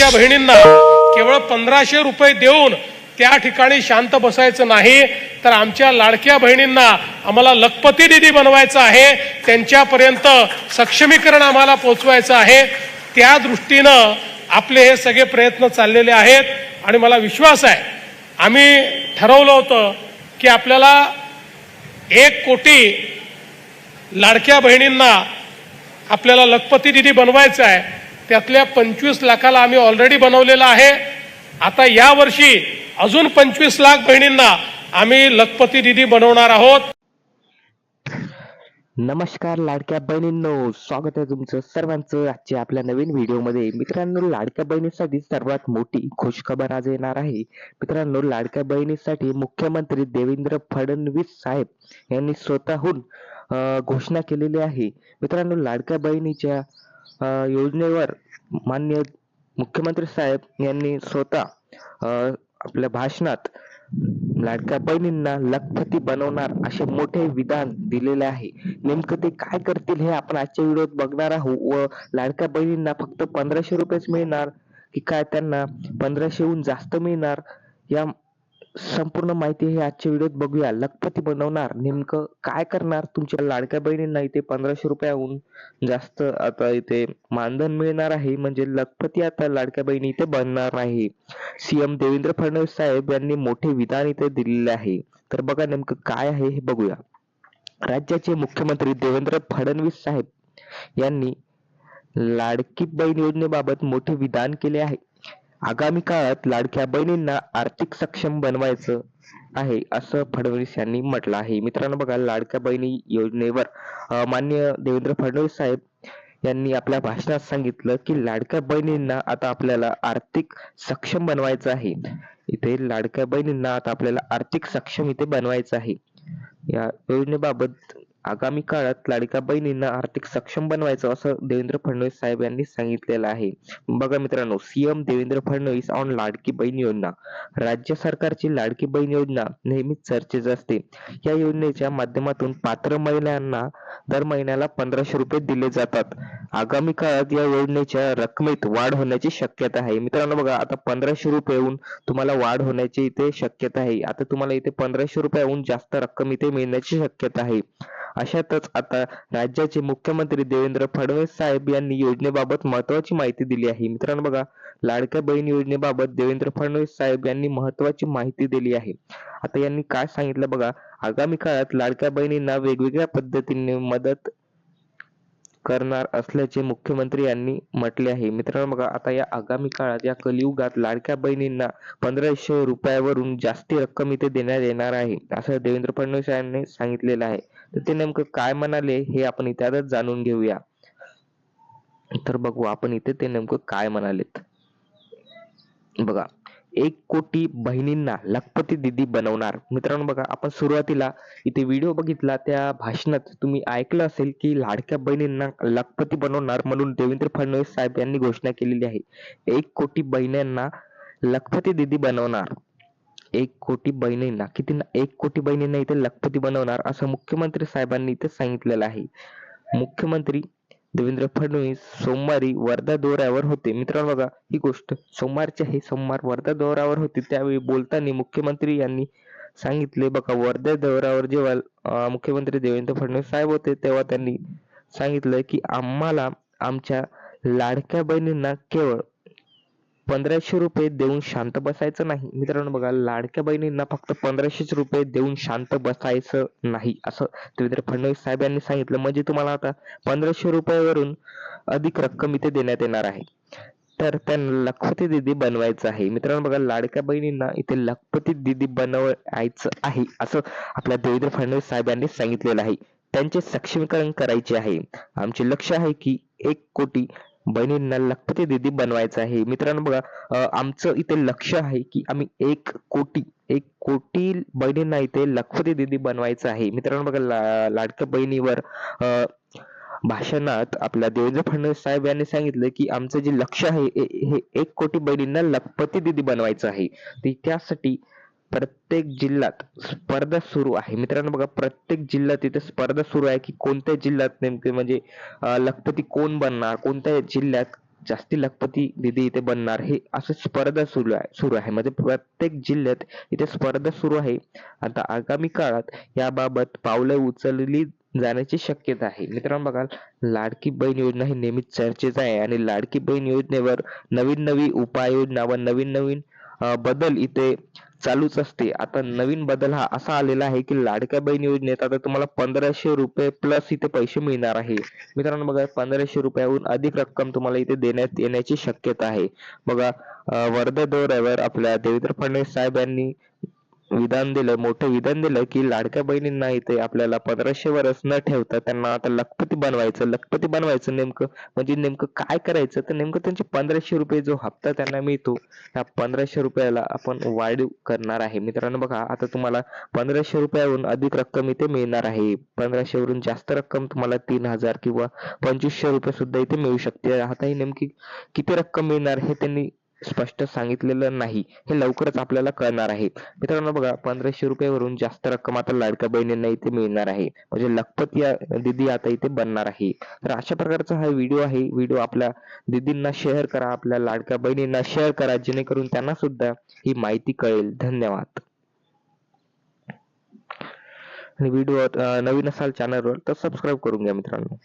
लाडक्या बहिणींना केवळ पंधराशे रुपये देऊन त्या ठिकाणी शांत बसायचं नाही तर आमच्या लाडक्या बहिणींना आम्हाला लखपती दिदी बनवायचं आहे त्यांच्यापर्यंत सक्षमीकरण आम्हाला पोचवायचं आहे. त्या दृष्टीनं आपले हे सगळे प्रयत्न चाललेले आहेत आणि मला विश्वास आहे आम्ही ठरवलं होतं की आपल्याला एक कोटी लाडक्या बहिणींना आपल्याला लखपती दिदी बनवायचं आहे. त्यातल्या पंचवीस लाखाला आम्ही ऑलरेडी बनवलेला आहे. आता या वर्षी अजून पंचवीस लाख बहिणींना आम्ही लखपती दिदी बनवणार आहोत. नमस्कार लाडक्या बहिणींनो स्वागत आहे तुमचं सर्वांचं आजच्या आपल्या नवीन व्हिडिओमध्ये. मित्रांनो लाडक्या बहिणीसाठी सर्वात मोठी खुशखबर आज येणार आहे. मित्रांनो लाडक्या बहिणीसाठी मुख्यमंत्री देवेंद्र फडणवीस साहेब यांनी स्वतःहून घोषणा केलेली आहे. मित्रांनो लाडक्या बहिणीच्या योजनेवर मान्य मुख्यमंत्री साहेब यांनी स्वतः अं, आपल्या भाषणात लाडक्या बहिणींना लखपती बनवणार असे मोठे विधान दिलेले आहे. नेमकं ते काय करतील हे आपण आजच्या व्हिडिओत बघणार आहोत व लाडक्या बहिणींना फक्त पंधराशे रुपयेच मिळणार की काय त्यांना पंधराशेहून जास्त मिळणार या संपूर्ण माहिती हे आजच्या व्हिडिओत बघूया. लखपती बनवणार नेमकं काय करणार? तुमच्या लाडक्या बहिणींना इथे पंधराशे रुपयाहून जास्त आता इथे मानधन मिळणार आहे. म्हणजे लखपती आता लाडक्या बहिणी इथे बनणार नाही. सीएम देवेंद्र फडणवीस साहेब यांनी मोठे विधान इथे दिलेले आहे. तर बघा नेमकं काय आहे हे बघूया. राज्याचे मुख्यमंत्री देवेंद्र फडणवीस साहेब यांनी लाडकी बहीण योजनेबाबत मोठे विधान केले आहे. आगामी काळात लाडक्या बहिणींना आर्थिक सक्षम बनवायचं आहे असं फडणवीस यांनी म्हटलं आहे. मित्रांनो बघा लाडक्या बहिणी योजनेवर मान्य देवेंद्र फडणवीस साहेब यांनी आपल्या भाषणात सांगितलं की लाडक्या बहिणींना आता आपल्याला आर्थिक सक्षम बनवायचं आहे. इथे लाडक्या बहिणींना आता आपल्याला आर्थिक सक्षम इथे बनवायचं आहे. या योजनेबाबत आगामी काळात लाडक्या बहिणींना आर्थिक सक्षम बनवायचं असं देवेंद्र फडणवीस साहेब यांनी सांगितलेलं आहे. बघा मित्रांनो सीएम देवेंद्र फडणवीस ऑन लाडकी बहीण योजना. राज्य सरकारची लाडकी बहीण योजना नेहमीच चर्चेत असते. या योजनेच्या माध्यमातून पात्र महिलांना दर महिन्याला पंधराशे रुपये दिले जातात. आगामी काळात या योजनेच्या रकमेत वाढ होण्याची शक्यता आहे. मित्रांनो बघा आता पंधराशे रुपयेहून तुम्हाला वाढ होण्याची इथे शक्यता आहे. आता तुम्हाला इथे पंधराशे रुपयाहून जास्त रक्कम इथे मिळण्याची शक्यता आहे. अशातच आता राज्याचे मुख्यमंत्री देवेंद्र फडणवीस साहेब यांनी योजनेबाबत महत्वाची माहिती दिली आहे. मित्रांनो बघा लाडक्या बहीण योजनेबाबत देवेंद्र फडणवीस साहेब यांनी महत्वाची माहिती दिली आहे. आता यांनी काय सांगितलं बघा आगामी काळात लाडक्या बहिणींना वेगवेगळ्या पद्धतीने मदत करणार असल्याचे मुख्यमंत्री यांनी म्हटले आहे. मित्रांनो बघा आता या आगामी काळात या कलियुगात लाडक्या बहिणींना पंधराशे रुपयावरून जास्ती रक्कम इथे देण्यात येणार आहे असं देवेंद्र फडणवीस यांनी सांगितलेलं आहे. तर ते नेमकं काय म्हणाले हे आपण इथे आता जाणून घेऊया. तर बघू आपण इथे ते नेमकं काय म्हणालेत. बघा एक कोटी बहिणींना लखपती दिदी बनवणार. मित्रांनो बघा आपण सुरुवातीला इथे व्हिडिओ बघितला त्या भाषणात तुम्ही ऐकलं असेल की लाडक्या बहिणींना लखपती बनवणार म्हणून देवेंद्र फडणवीस साहेब यांनी घोषणा केलेली आहे. एक कोटी बहिणींना लखपती दिदी बनवणार. एक कोटी बहिणींना किती एक कोटी बहिणींना इथे लखपती बनवणार असं मुख्यमंत्री साहेबांनी इथे सांगितलेलं आहे. मुख्यमंत्री देवेंद्र फडणवीस सोमवारी वर्धा दौऱ्यावर होते. मित्रांनो बघा ही गोष्ट सोमवारची आहे. सोमवार वर्धा दौऱ्यावर होते. त्यावेळी बोलताना मुख्यमंत्री यांनी सांगितले बघा वर्धा दौऱ्यावर जेव्हा मुख्यमंत्री देवेंद्र फडणवीस साहेब होते तेव्हा त्यांनी सांगितलं की आम्हाला आमच्या लाडक्या बहिणींना केवळ पंधराशे रुपये देऊन शांत बसायचं नाही. मित्रांनो बघा लाडक्या बहिणींना फक्त पंधराशेच रुपये देऊन शांत बसायचं नाही असं देवेंद्र फडणवीस साहेब यांनी सांगितलं. म्हणजे तुम्हाला आता पंधराशे रुपयावरून अधिक रक्कम इथे देण्यात येणार आहे. तर त्यांना लखपती दिदी बनवायचं आहे. मित्रांनो बघा लाडक्या बहिणींना इथे लखपती दिदी बनवायचं आहे असं आपल्या देवेंद्र फडणवीस साहेब यांनी सांगितलेलं आहे. त्यांचे सक्षमीकरण करायचे आहे. आमचे लक्ष आहे की एक कोटी बहिणींना लखपती दिदी बनवायचं आहे. मित्रांनो बघा आमचं इथे लक्ष आहे की आम्ही एक कोटी एक कोटी बहिणींना इथे लखपती दिदी बनवायचं आहे. मित्रांनो बघा ला, लाडक्या बहिणीवर भाषणात आपल्या देवेंद्र फडणवीस साहेब यांनी सांगितलं की आमचं जे लक्ष आहे हे हे एक कोटी बहिणींना लखपती दिदी बनवायचं आहे. ती त्यासाठी प्रत्येक जिल्ह्यात स्पर्धा सुरू आहे. मित्रांनो बघा प्रत्येक जिल्ह्यात इथे स्पर्धा सुरू आहे की कोणत्या जिल्ह्यात नेमके म्हणजे लखपती कोण बनणार? कोणत्या जिल्ह्यात जास्ती लखपती दिदी इथे बनणार? हे असं स्पर्धा सुरू आहे सुरू आहे. म्हणजे प्रत्येक जिल्ह्यात इथे स्पर्धा सुरू आहे. आता आगामी काळात याबाबत पावले उचलली जाण्याची शक्यता आहे. मित्रांनो बघा लाडकी बहीण योजना ही नेहमीच चर्चेत आहे आणि लाडकी बहीण योजनेवर नवीन नवीन उपाययोजना व नवीन नवीन बदल इथे चालूच असते. आता नवीन बदल हा असा आलेला आहे की लाडक्या बहीण योजनेत आता तुम्हाला पंधराशे रुपये प्लस इथे पैसे मिळणार आहे. मित्रांनो बघा पंधराशे रुपयाहून अधिक रक्कम तुम्हाला इथे देण्यात येण्याची शक्यता आहे. बघा वर्धा दौऱ्यावर आपल्या देवेंद्र फडणवीस साहेब यांनी विधान दिलं मोठं विधान दिलं की लाडक्या बहिणींना इथे आपल्याला पंधराशे वरच न ठेवता त्यांना आता लखपती बनवायचं लखपती बनवायचं नेमकं. म्हणजे नेमकं काय करायचं? तर नेमकं त्यांचे पंधराशे रुपये जो हप्ता त्यांना मिळतो त्या पंधराशे रुपयाला आपण वाढीव करणार आहे. मित्रांनो बघा आता तुम्हाला पंधराशे रुपयाहून अधिक रक्कम इथे मिळणार आहे. पंधराशे वरून जास्त रक्कम तुम्हाला तीन हजार किंवा पंचवीसशे रुपये सुद्धा इथे मिळू शकते. आता ही नेमकी किती रक्कम मिळणार हे त्यांनी स्पष्ट सांगितलेलं नाही हे लवकरच आपल्याला कळणार आहे. मित्रांनो बघा पंधराशे रुपयावरून जास्त रक्कम आता लाडक्या बहिणींना इथे मिळणार आहे. म्हणजे लखपत या दिदी आता इथे बनणार आहे. तर अशा प्रकारचा हा व्हिडिओ आहे. व्हिडिओ आपल्या दिदींना शेअर करा आपल्या लाडक्या बहिणींना शेअर करा जेणेकरून त्यांना सुद्धा ही माहिती कळेल. धन्यवाद. आणि व्हिडिओ नवीन असाल चॅनलवर तर सबस्क्राईब करून घ्या मित्रांनो.